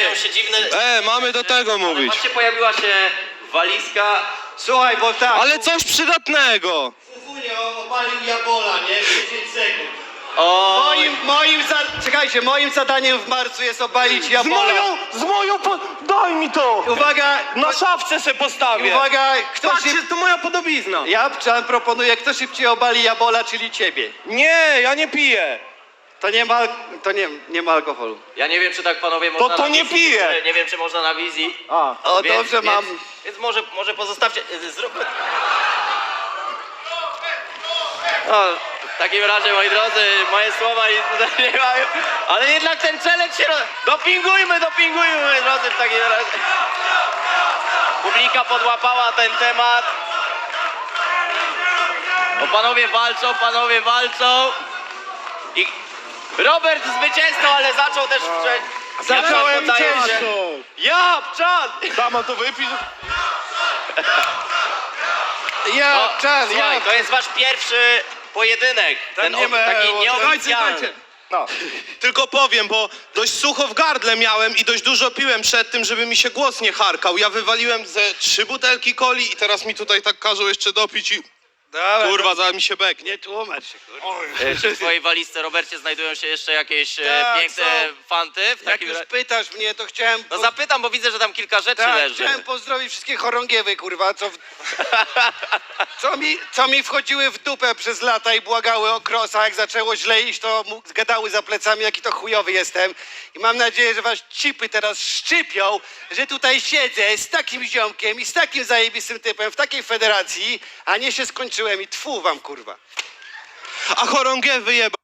Pojawiają się dziwne... E, mamy do tego mówić. Właśnie pojawiła się walizka. Słuchaj, bo tak. Ale coś przydatnego. Funio obalił Jabola, nie? 10 sekund. O, Moim, moim za... Czekajcie, moim zadaniem w marcu jest obalić Z Jabola. moją, z moją, po... daj mi to! Uwaga, Na szafce se postawię. uwaga, kto Patrzcie, szyb... to moja podobizna. Ja proponuję, kto szybciej obali Jabola, czyli ciebie. Nie, ja nie piję. To nie ma, to nie, nie ma alkoholu. ja nie wiem, czy tak panowie można to na nie wizji, piję. czy- Nie wiem, czy można na wizji. A. O, dobrze mam. Więc może, może pozostawcie, y, zróbmy... No, w takim razie, moi drodzy, moje słowa tutaj nie mają, ale jednak ten challenge się... roz- Dopingujmy, dopingujmy, moi drodzy, w takim razie. Publika podłapała ten temat. O, panowie walczą, panowie walczą. I Robert zwycięzcą, ale zaczął też... wcze- Zacząłem ciężko. się. Ja, Pczan! Dama to wypisz. Ja, No, Pczan, Słuchaj, ja. to jest wasz pierwszy pojedynek. Ten nie o- taki o- nieoficjalny. No. Tylko powiem, bo dość sucho w gardle miałem i dość dużo piłem przed tym, żeby mi się głos nie harkał. Ja wywaliłem ze trzy butelki coli i teraz mi tutaj tak każą jeszcze dopić i Dobra, kurwa, zaraz mi się beknie. Nie tłumacz się, kurwa. E, Czy w twojej walizce, Robercie, znajdują się jeszcze jakieś e, Tak, piękne są. fanty? W Jak takim już ra- pytasz mnie, to chciałem... No po- zapytam, bo widzę, że tam kilka rzeczy Tak, leży. chciałem pozdrowić wszystkie chorągiewy, kurwa, co, w... co, mi, co mi wchodziły w dupę przez lata i błagały o krosa. Jak zaczęło źle iść, to mu zgadały za plecami, jaki to chujowy jestem. I mam nadzieję, że was cipy teraz szczypią, że tutaj siedzę z takim ziomkiem i z takim zajebistym typem w takiej federacji, a nie się skończyłem i tfu wam, kurwa. A chorągiewy wyjeba.